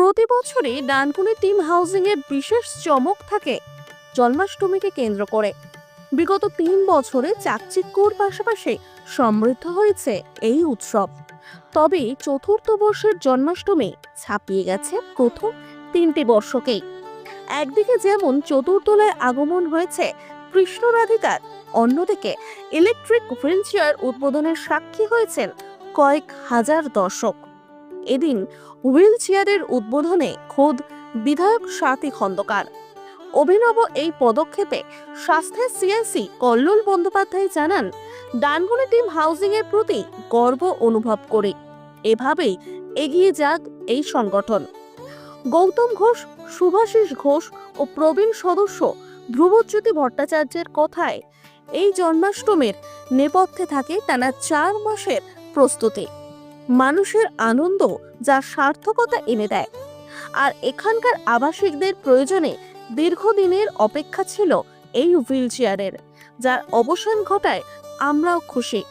প্রতি বছরই Dankuni team housing এর বিশেষ চমক থাকে জন্মাষ্টমীকে কেন্দ্র করে। বিগত তিন বছরে চাকচিক্যর পাশাপাশি সমৃদ্ধ হয়েছে এই উৎসব। তবে চতুর্থ বর্ষের জন্মাষ্টমী ছাপিয়ে গেছে প্রথম তিনটি বর্ষকেই। একদিকে যেমন চতুর্দলায় আগমন হয়েছে কৃষ্ণ রাধিকার, অন্যদিকে ইলেকট্রিক হুইল চেয়ার উদ্বোধনের সাক্ষী হয়েছেন কয়েক হাজার দর্শক। এদিন হুইল চেয়ারের উদ্বোধনে খোদ বিধায়ক স্বাতী খন্দকার। অভিনব এই পদক্ষেপে স্বাস্থ্যের সিএসি কল্লোল বন্দ্যোপাধ্যায় জানান ডানগুনি টিম হাউজিং এর প্রতি গর্ব অনুভব করে। এভাবেই এগিয়ে যাক এই সংগঠন। গৌতম ঘোষ শুভাশিস ঘোষ ও প্রবীণ সদস্য ধ্রুবজ্যোতি ভট্টাচার্যের কথায় এই জন্মাষ্টমীর নেপথ্যে থাকে টানা চার মাসের প্রস্তুতি। মানুষের আনন্দ যা সার্থকতা এনে দেয়। আর এখানকার আবাসিকদের প্রয়োজনে দীর্ঘদিনের অপেক্ষা ছিল এই হুইল চেয়ারের যার অবসান ঘটায় আমরাও খুশি।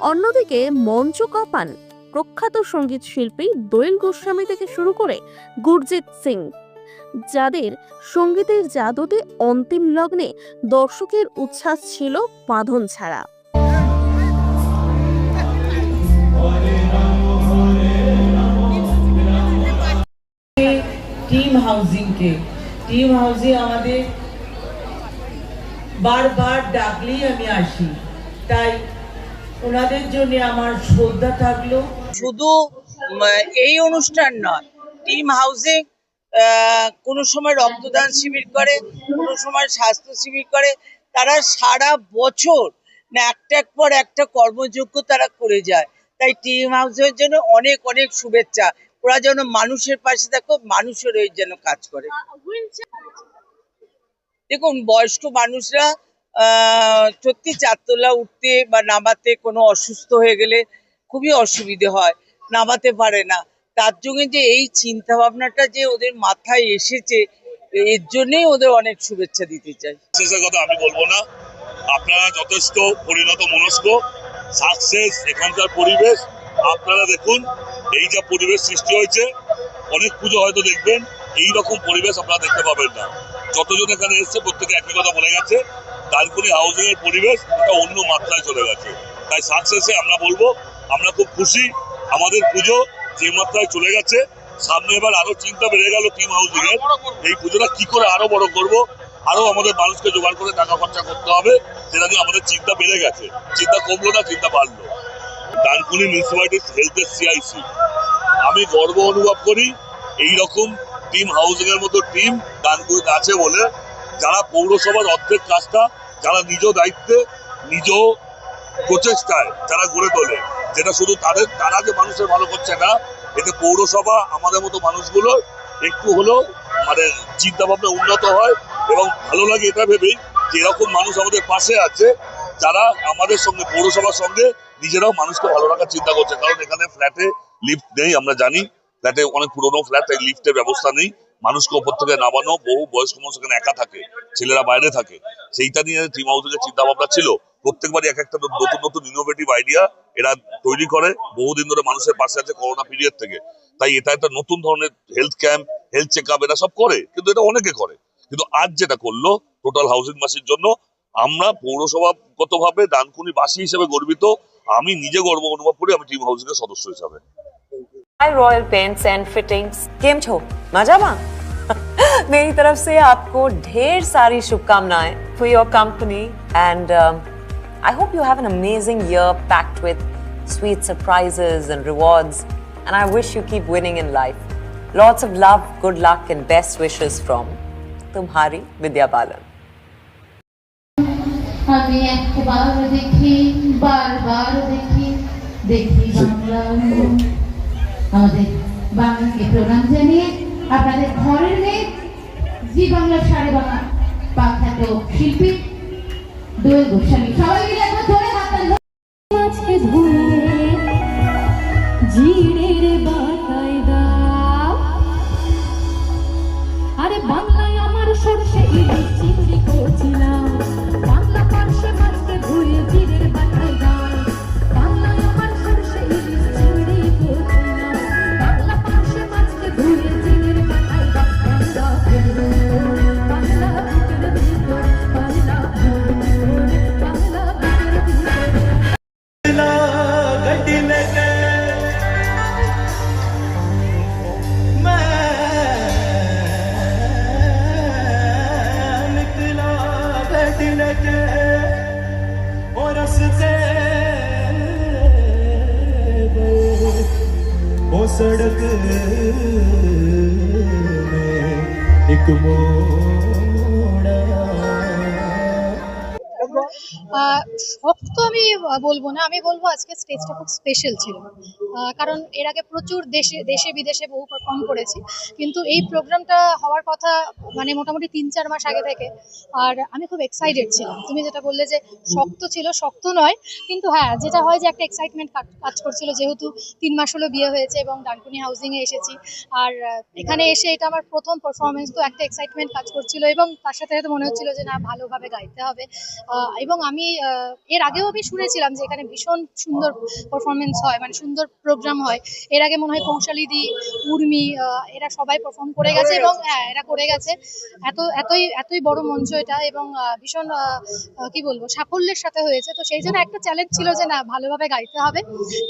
অন্যদিকে মঞ্চ কপান প্রখ্যাত সংগীত শিল্পী দোয়েল গোস্বামী থেকে শুরু করে গুরজিৎ সিং, যাদের সঙ্গীতের জাদুতে অন্তিম লগ্নে দর্শকের উচ্ছ্বাস ছিল বাঁধন ছাড়া হাউজিংকে টিম হাউজিং আমাদের বারবার ডাকলেই আমি আসি। তাই ওনাদের জন্য আমার শ্রদ্ধা থাকল। শুধু এই অনুষ্ঠান নয় টিম হাউসিং কোনো সময় রক্তদান শিবির করে, কোনো সময় স্বাস্থ্য শিবির করে, তারা সারা বছর না, একটার পর একটা কর্মযোগ্য তারা করে যায়। তাই টিম হাউসের জন্য অনেক অনেক শুভেচ্ছা। ওরা যেন মানুষের পাশে দেখো মানুষের হয়ে যেন কাজ করে। দেখুন বয়স্ক মানুষরা আহ, সত্যি চারতলা উঠতে বা নামাতে কোনো অসুস্থ হয়ে গেলে খুবই অসুবিধে হয় নামাতে পারে না। তার জন্য যে এই চিন্তা ভাবনাটা যে ওদের মাথায় এসেছে এর জন্যই ওদের অনেক শুভেচ্ছা দিতে চাই। সাকসেসের কথা আমি বলব না। আপনারা যথেষ্ট পরিণত মনস্ক সাকসেস এখানকার পরিবেশ। আপনারা দেখুন এই যা পরিবেশ সৃষ্টি হয়েছে। অনেক পুজো হয়তো দেখবেন এই রকম পরিবেশ আপনারা দেখতে পাবেন না। যতজন এখানে এসছে, প্রত্যেকে একই কথা বলে গেছে। ডানকুনি হাউজিং এর পরিবেশ একটা অন্য মাত্রায় চলে গেছে। তাই সাকসেসে আমরা বলব, আমরা খুব খুশি। আমাদের পুজো যে মাত্রায় চলে গেছে, সামনে এবার আরও চিন্তা বেড়ে গেল টিম হাউজিং এর। এই পুজোটা কি করে আরও বড় করব? আরও আমাদের মানুষকে জোগাড় করে টাকা খরচা করতে হবে সেটা নিয়ে আমাদের চিন্তা বেড়ে গেছে। চিন্তা কমলো না, চিন্তা বাড়লো। ডানকুনি মিউনিসিপালিটি হেলথের সিআইসি আমি গর্ব অনুভব করি এই রকম টিম হাউজিং এর মতো টিম ডানকুনিতে আছে বলে। যারা পৌরসভার অর্ধেক কাজটা, যারা নিজ দায়িত্বে, নিজ প্রচেষ্টায় যারা গড়ে তোলে, যেটা শুধু তাদের, তারা যে মানুষের ভালো করছে না, এতে পৌরসভা আমাদের মতো মানুষগুলো একটু হলেও মানে চিন্তা ভাবনা উন্নত হয় এবং ভালো লাগে এটা ভেবেই যে এরকম মানুষ আমাদের পাশে আছে, যারা আমাদের সঙ্গে, পৌরসভার সঙ্গে নিজেরাও মানুষকে ভালো রাখার চিন্তা করছে। কারণ এখানে ফ্ল্যাটে লিফট নেই, আমরা জানি। ফ্ল্যাটে অনেক পুরোনো ফ্ল্যাট তাই লিফটের ব্যবস্থা নেই। মানুষকে ওপর থেকে নামানো, বহু বয়স্ক মানুষ এখানে একা থাকে, ছেলেরা বাইরে থাকে। সেইটা নিয়ে টিম হাউসের চিন্তা ভাবনা ছিল। প্রত্যেকবারই এক একটা নতুন নতুন ইনোভেটিভ আইডিয়া এরা তৈরি করে, বহুদিন ধরে মানুষের পাশে আছে করোনা পিরিয়ড থেকে। তাই এটা একটা নতুন ধরনের health camp health check up এরা সব করে, কিন্তু এটা অনেকে করে। কিন্তু আজ যেটা করল টোটাল হাউসিং মাসির জন্য, আমরা পৌরসভাগতভাবে ডানকুনি বাসী হিসেবে গর্বিত। আমি নিজে গর্ব অনুভব করি আমি টিম হাউসিং এর সদস্য হিসাবে hi royal paints and fittings केम छो मजा मा मेरी तरफ से आपको ढेर सारी शुभकामनाएं for your company and I hope you have an amazing year packed with sweet surprises and rewards and I wish you keep winning in life. Lots of love, good luck and best wishes from Tumhari Vidya Balan. আমি একবার দেখি, বারবার দেখি। দেখি বাংলা আমাদের বাংলাকে প্রণাম জানিয়ে আপনাদের ঘরের মেয়ে, জি বাংলা সারে বাংলা পাখ্যাত শিল্পী দোয়েল গোস্বামী। সবাই মিলে hasretiyle orası देव ओ सड़क में एक मोड़ আহ, শক্ত আমি বলব না। আমি বলব আজকে স্টেজটা খুব স্পেশাল ছিল। কারণ এর আগে প্রচুর দেশে দেশে বিদেশে বহু পারফর্ম করেছি। কিন্তু এই প্রোগ্রামটা হওয়ার কথা মানে মোটামুটি তিন চার মাস আগে থেকে। আর আমি খুব এক্সাইটেড ছিলাম। তুমি যেটা বললে যে শক্ত ছিল শক্ত নয়। কিন্তু হ্যাঁ যেটা হয় যে একটা এক্সাইটমেন্ট কাজ করছিল। যেহেতু তিন মাস হলো বিয়ে হয়েছে এবং ডানকুনি হাউজিংয়ে এসেছি। আর এখানে এসে এটা আমার প্রথম পারফরমেন্স তো একটা এক্সাইটমেন্ট কাজ করছিল এবং তার সাথে সাথে মনে হচ্ছিল যে না ভালোভাবে গাইতে হবে। এবং আমি এর আগেও আমি শুনেছিলাম যে এখানে ভীষণ সুন্দর পারফরমেন্স হয় মানে সুন্দর প্রোগ্রাম হয়। এর আগে মনে হয় কৌশালী দি উর্মি এরা সবাই পারফর্ম করে গেছে এবং হ্যাঁ এরা করে গেছে। এত এতই এতই বড় মঞ্চ এটা এবং ভীষণ কি বলব সাফল্যের সাথে হয়েছে। তো সেই জন্য একটা চ্যালেঞ্জ ছিল যে না ভালোভাবে গাইতে হবে।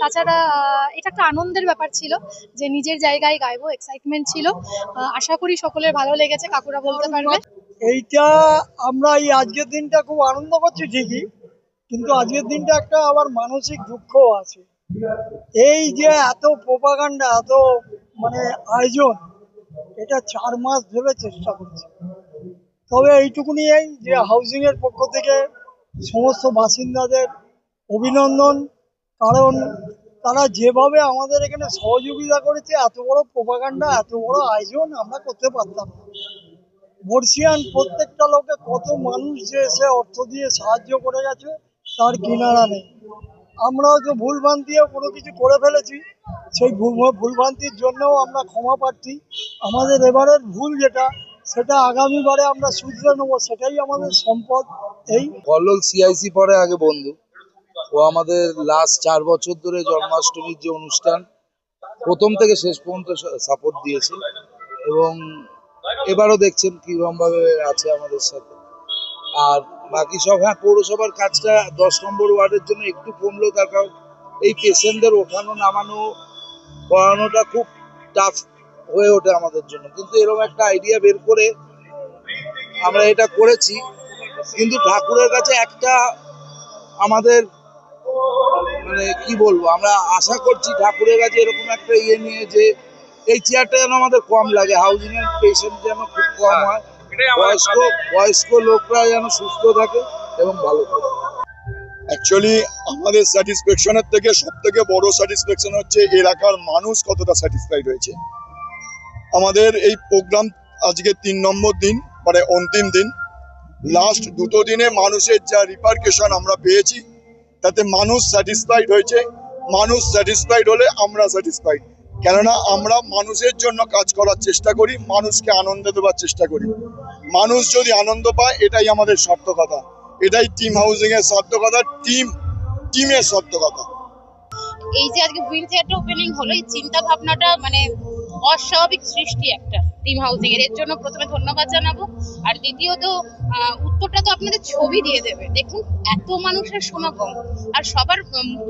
তাছাড়া এটা একটা আনন্দের ব্যাপার ছিল যে নিজের জায়গায় গাইবো এক্সাইটমেন্ট ছিল। আশা করি সকলের ভালো লেগেছে কাকুরা বলতে পারবে। এইটা আমরা এই আজকের দিনটা খুব আনন্দ করছি ঠিকই, কিন্তু আজকের দিনটা একটা আবার মানসিক দুঃখও আছে। এই যে এত প্রোপাগান্ডা, এত মানে আয়োজন, এটা চার মাস ধরে চেষ্টা করছে। তবে এইটুকুনি এই যে হাউজিং এর পক্ষ থেকে সমস্ত বাসিন্দাদের অভিনন্দন, কারণ তারা যেভাবে আমাদের এখানে সহযোগিতা করেছে, এত বড় প্রোপাগান্ডা, এত বড় আয়োজন আমরা করতে পারতাম না। বর্ষিয়ান প্রত্যেকটা লোকে কত মানুষ যে এসে অর্থ দিয়ে সাহায্য করে গেছে, তার কিনারা নেই। আমরাও যে ভুলভ্রান্তিও কোনো কিছু করে ফেলেছি, সেই ভুল ভুলভ্রান্তির জন্যও আমরা ক্ষমা প্রার্থী। আমাদের এবারের ভুল যেটা, সেটা আগামীবারে আমরা শুধরে নেব, সেটাই আমাদের সম্পদ এই। কল্লোল সিআইসি পরে আগে বন্ধু। ও আমাদের লাস্ট চার বছর ধরে জন্মাষ্টমীর যে অনুষ্ঠান, প্রথম থেকে শেষ পর্যন্ত সাপোর্ট দিয়েছে। এবং এবারও দেখছেন কীরকম ভাবে আছে আমাদের সাথে। আর বাকি সব হ্যাঁ পৌরসভার কাজটা দশ নম্বর ওয়ার্ডের জন্য একটু কমলেও তার কারণ এই পেশেন্টদের ওঠানো, নামানো করানোটা খুব টাফ হয়ে ওঠে আমাদের জন্য। কিন্তু এরকম একটা আইডিয়া বের করে আমরা এটা করেছি। কিন্তু ঠাকুরের কাছে একটা আমাদের মানে কি বলব, আমরা আশা করছি ঠাকুরের কাছে এরকম একটা ইয়ে নিয়ে যে এই চেয়ারটা যেন আমাদের কম লাগে হাউজিং এর পেশেন্ট যেন খুব কম হয় বয়স্ক বয়স্ক লোকরা যেন সুস্থ থাকে এবং ভালো থাকে। অ্যাকচুয়ালি আমাদের স্যাটিসফ্যাকশনের থেকে সব থেকে বড় স্যাটিসফ্যাকশন হচ্ছে এলাকার মানুষ কতটা স্যাটিসফাইড হয়েছে। আমাদের এই প্রোগ্রাম আজকে তিন নম্বর দিন মানে অন্তিম দিন। লাস্ট দুটো দিনে মানুষের যা রিপার্কেশন আমরা পেয়েছি তাতে মানুষ স্যাটিসফাইড হয়েছে। মানুষ স্যাটিসফাইড হলে আমরা স্যাটিসফাইড কেননা আমরা মানুষের জন্য কাজ করার চেষ্টা করি, মানুষকে আনন্দ দেওয়ার চেষ্টা করি। মানুষ যদি আনন্দ পায়, এটাই আমাদের সার্থকতা। এটাই টিম হাউজিং এর সার্থকতা টিম টিমের সার্থকতা। এই যে আজকে উইন থিয়েটার ওপেনিং হলো, এই চিন্তা ভাবনাটা মানে অস্বাভাবিক সৃষ্টি একটা টিম হাউজিং এর। জন্য প্রথমে ধন্যবাদ জানাব, আর দ্বিতীয়ত উত্তরটা তো আপনাদের ছবি দিয়ে দেবে। দেখুন, এত মানুষের সমাগম, আর সবার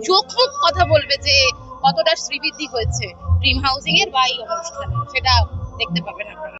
চোখ মুখ কথা বলবে যে কতটা শ্রীবৃদ্ধি হয়েছে। ড্রিম হাউসিং এর বা এই অনুষ্ঠানে সেটা দেখতে পাবেন আপনারা।